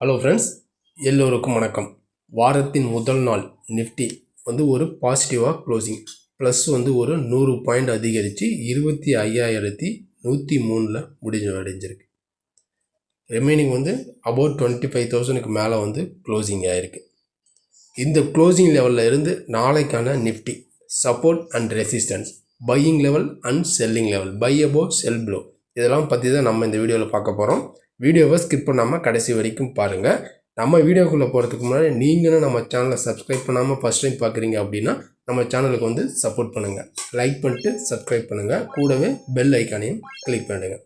Hello friends எல்லோருக்கும் வணக்கம். வாரத்தின் முதல் நாள் நிஃப்டி வந்து ஒரு பாசிட்டிவாக க்ளோசிங் ப்ளஸ் வந்து ஒரு நூறு பாயிண்ட் அதிகரித்து இருபத்தி ஐயாயிரத்தி நூற்றி மூணில் முடிஞ்சு அடைஞ்சிருக்கு. ரிமைனிங் வந்து அபவுட் டுவெண்ட்டி ஃபைவ் தௌசண்ட்க்கு மேலே வந்து க்ளோசிங் ஆகிருக்கு இந்த க்ளோசிங் லெவலில் இருந்து நாளைக்கான Nifty support and resistance buying level and selling level buy above sell below இதெல்லாம் பற்றி தான் நம்ம இந்த வீடியோவில் பார்க்க போகிறோம் வீடியோவை ஸ்கிப் பண்ணாமல் கடைசி வரைக்கும் பாருங்கள் நம்ம வீடியோக்குள்ளே போகிறதுக்கு முன்னாடி நீங்களும் நம்ம சேனலை சப்ஸ்கிரைப் பண்ணாமல் ஃபஸ்ட் டைம் பார்க்குறீங்க அப்படின்னா நம்ம சேனலுக்கு வந்து சப்போர்ட் பண்ணுங்கள் லைக் பண்ணிட்டு சப்ஸ்கிரைப் பண்ணுங்கள் கூடவே பெல் ஐக்கானையும் கிளிக் பண்ணுங்கள்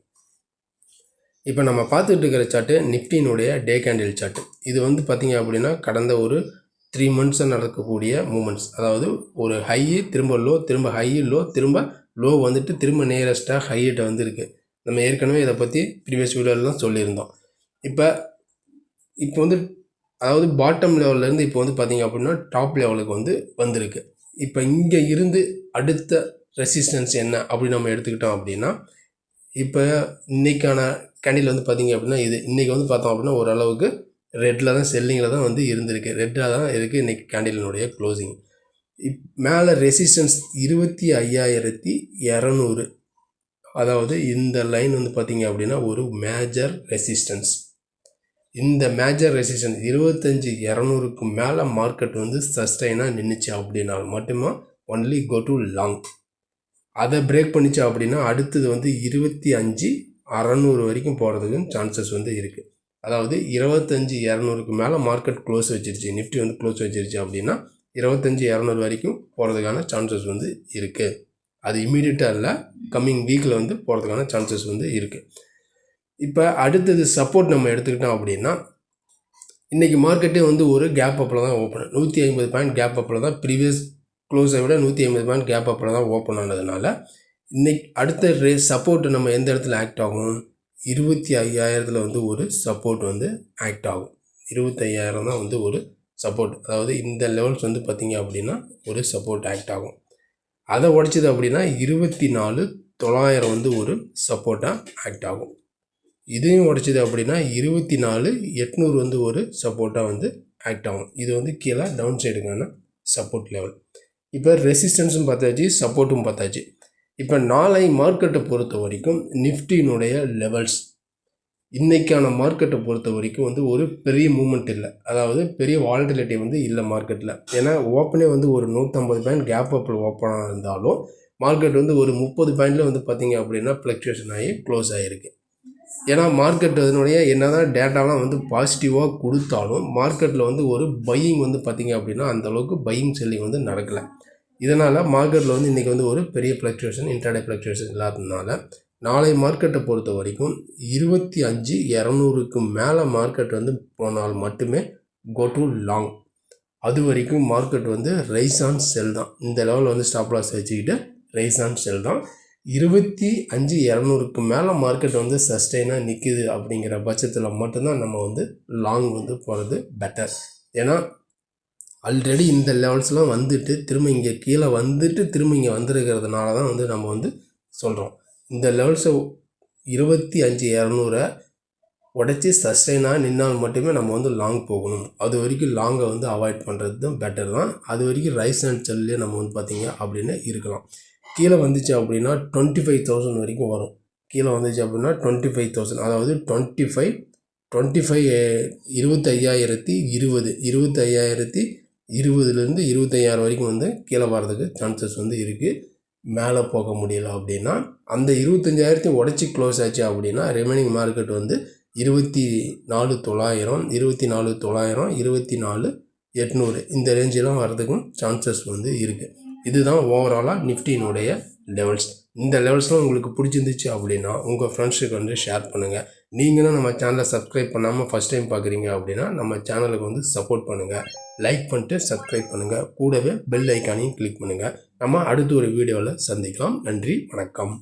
இப்போ நம்ம பார்த்துட்டு இருக்கிற சார்ட்டு நிஃப்டினுடைய டே கேண்டில் சார்ட்டு இது வந்து பார்த்திங்க அப்படின்னா கடந்த ஒரு த்ரீ மந்த்ஸாக நடக்கக்கூடிய மூமெண்ட்ஸ் அதாவது ஒரு ஹையு திரும்ப லோ திரும்ப ஹையு லோ திரும்ப லோ வந்துட்டு திரும்ப நியரஸ்ட்டாக ஹையிட்ட வந்துருக்கு. நம்ம ஏற்கனவே இதை பற்றி ப்ரீவியஸ் வீடியோலாம் சொல்லியிருந்தோம். இப்போ இப்போ வந்து அதாவது பாட்டம் லெவல்லேருந்து இப்போ வந்து பார்த்திங்க அப்படின்னா டாப் லெவலுக்கு வந்து வந்திருக்கு. இப்போ இங்கே இருந்து அடுத்த ரெசிஸ்டன்ஸ் என்ன அப்படின்னு நம்ம எடுத்துக்கிட்டோம் அப்படின்னா இப்போ இன்றைக்கான கேண்டில் வந்து பார்த்திங்க அப்படின்னா இது இன்றைக்கி வந்து பார்த்தோம் அப்படின்னா ஓரளவுக்கு ரெட்டில் தான் செல்லிங்கில் தான் வந்து இருந்திருக்கு. ரெட்டாக தான் இருக்குது இன்றைக்கி கேண்டிலினுடைய க்ளோசிங் இப் மேலே ரெசிஸ்டன்ஸ் இருபத்தி ஐயாயிரத்தி இரநூறு அதாவது இந்த லைன் வந்து பார்த்திங்க அப்படின்னா ஒரு மேஜர் ரெசிஸ்டன்ஸ் இந்த மேஜர் ரெசிஸ்டன்ஸ் இருபத்தஞ்சி இரநூறுக்கு மேலே மார்க்கெட் வந்து சஸ்டைனாக நின்றுச்சு அப்படின்னா மட்டுமா? ஒன்லி கோ டு லாங் அதை பிரேக் பண்ணிச்சு அப்படின்னா அடுத்தது வந்து இருபத்தி அஞ்சு அறநூறு வரைக்கும் போகிறதுக்கு சான்சஸ் வந்து இருக்குது அதாவது இருபத்தஞ்சி இரநூறுக்கு மேலே மார்க்கெட் க்ளோஸ் வச்சிருச்சு நிஃப்டி வந்து க்ளோஸ் வச்சிருச்சு அப்படின்னா இருபத்தஞ்சி இரநூறு வரைக்கும் போகிறதுக்கான சான்சஸ் வந்து இருக்குது அது இம்மீடியட்டாக இல்லை கம்மிங் வீக்கில் வந்து போகிறதுக்கான சான்சஸ் வந்து இருக்குது இப்போ அடுத்தது சப்போர்ட் நம்ம எடுத்துக்கிட்டோம் அப்படின்னா இன்றைக்கி மார்க்கெட்டே வந்து ஒரு கேப் அப்பில் தான் ஓப்பன் நூற்றி ஐம்பது பாயிண்ட் கேப் அப்பில் தான் ப்ரீவியஸ் க்ளோஸை விட நூற்றி ஐம்பது பாயிண்ட் கேப் அப்பில் தான் ஓப்பன் ஆனதுனால இன்றைக்கி அடுத்த ரே சப்போர்ட் நம்ம எந்த இடத்துல ஆக்ட் ஆகும்? இருபத்தி ஐயாயிரத்தில் வந்து ஒரு சப்போர்ட் வந்து ஆக்ட் ஆகும். இருபத்தையாயிரம் தான் வந்து ஒரு சப்போர்ட் அதாவது இந்த லெவல்ஸ் வந்து பார்த்திங்க அப்படின்னா ஒரு சப்போர்ட் ஆக்ட் ஆகும். அதை உடைச்சது அப்படின்னா இருபத்தி நாலு தொள்ளாயிரம் வந்து ஒரு சப்போர்ட்டாக ஆக்ட் ஆகும். இதையும் உடைச்சது அப்படின்னா இருபத்தி நாலு எட்நூறு வந்து ஒரு சப்போர்ட்டாக வந்து ஆக்ட் ஆகும். இது வந்து கீழே டவுன் சைடுக்கான சப்போர்ட் லெவல் இப்போ ரெசிஸ்டன்ஸும் பார்த்தாச்சு சப்போர்ட்டும் பார்த்தாச்சு. இப்போ நாளை மார்க்கெட்டை பொறுத்த வரைக்கும் நிஃப்டினுடைய லெவல்ஸ் இன்றைக்கான மார்க்கெட்டை பொறுத்த வரைக்கும் வந்து ஒரு பெரிய மூமெண்ட் இல்லை. அதாவது பெரிய வால்டிலிட்டி வந்து இல்லை மார்க்கெட்டில் ஏன்னா ஓப்பனே வந்து ஒரு நூற்றம்பது பாயிண்ட் கேப் அப்பில் ஓப்பனாக இருந்தாலும் மார்க்கெட் வந்து ஒரு முப்பது பாயிண்டில் வந்து பார்த்திங்க அப்படின்னா ஃப்ளக்சுவேஷன் ஆகி க்ளோஸ் ஆகிருக்கு ஏன்னா மார்க்கெட் அதனுடைய என்ன தான் டேட்டாலாம் வந்து பாசிட்டிவாக கொடுத்தாலும் மார்க்கெட்டில் வந்து ஒரு பையிங் வந்து பார்த்திங்க அப்படின்னா அந்தளவுக்கு பையிங் செல்லிங் வந்து நடக்கலை. இதனால் மார்க்கெட்டில் வந்து இன்றைக்கி வந்து ஒரு பெரிய ஃப்ளக்சுவேஷன் இன்டர்டே ஃப்ளக்சுவேஷன் இல்லாததுனால நாளை மார்க்கெட்டை பொறுத்த வரைக்கும் இருபத்தி அஞ்சு இரநூறுக்கு மேலே மார்க்கெட் வந்து போனால் மட்டுமே கோ டு லாங் அது வரைக்கும் மார்க்கெட் வந்து ரைஸ் ஆன் செல் தான். இந்த லெவலில் வந்து ஸ்டாப் லாஸ் வச்சுக்கிட்டு ரைஸ் ஆன் செல் தான். இருபத்தி அஞ்சு இரநூறுக்கு மேலே மார்க்கெட் வந்து சஸ்டெயினாக நிற்கிது அப்படிங்கிற பட்சத்தில் மட்டும்தான் நம்ம வந்து லாங் வந்து போகிறது பெட்டர் ஏன்னா ஆல்ரெடி இந்த லெவல்ஸ்லாம் வந்துட்டு திரும்ப இங்கே கீழே வந்துட்டு திரும்ப இங்கே வந்துருக்கிறதுனால தான் வந்து நம்ம வந்து சொல்கிறோம் இந்த லெவல்ஸை இருபத்தி அஞ்சு இரநூறை உடச்சி சஸ்டைனாக நின்னால் மட்டுமே நம்ம வந்து லாங் போகணும். அது வரைக்கும் லாங்கை வந்து அவாய்ட் பண்ணுறது தான் பெட்டர் தான். அது வரைக்கும் ரைஸ் அண்ட் செல்லே நம்ம வந்து பார்த்திங்க அப்படின்னு இருக்கலாம். கீழே வந்துச்சு அப்படின்னா டுவெண்ட்டி ஃபைவ் தௌசண்ட் வரைக்கும் வரும். கீழே வந்துச்சு அப்படின்னா டுவெண்ட்டி ஃபைவ் தௌசண்ட் அதாவது டுவெண்ட்டி ஃபைவ் டுவெண்ட்டி ஃபைவ் இருபத்தையாயிரத்தி இருபது இருபத்தையாயிரத்தி இருபதுலேருந்து இருபத்தையாயிரம் வரைக்கும் வந்து கீழே வர்றதுக்கு சான்சஸ் வந்து இருக்குது மேலே போக முடியல அப்படின்னா அந்த இருபத்தஞ்சாயிரத்தையும் உடச்சி க்ளோஸ் ஆச்சு அப்படின்னா ரிமைனிங் மார்க்கெட் வந்து இருபத்தி நாலு தொள்ளாயிரம் இருபத்தி நாலு தொள்ளாயிரம் இருபத்தி நாலு எட்நூறு இந்த ரேஞ்செலாம் வர்றதுக்கும் சான்சஸ் வந்து இருக்குது இதுதான் ஓவராலாக நிஃப்டினுடைய லெவல்ஸ் இந்த லெவல்ஸ்லாம் உங்களுக்கு பிடிச்சிருந்துச்சு அப்படின்னா உங்கள் ஃப்ரெண்ட்ஸுக்கு வந்து ஷேர் பண்ணுங்கள் நீங்களும் நம்ம சேனலை சப்ஸ்கிரைப் பண்ணாமல் ஃபஸ்ட் டைம் பார்க்குறீங்க அப்படின்னா நம்ம சேனலுக்கு வந்து சப்போர்ட் பண்ணுங்கள் லைக் பண்ணிட்டு சப்ஸ்கிரைப் பண்ணுங்கள் கூடவே பெல் ஐக்கானையும் கிளிக் பண்ணுங்கள் நம்ம அடுத்த ஒரு வீடியோவில் சந்திக்கலாம். நன்றி. வணக்கம்.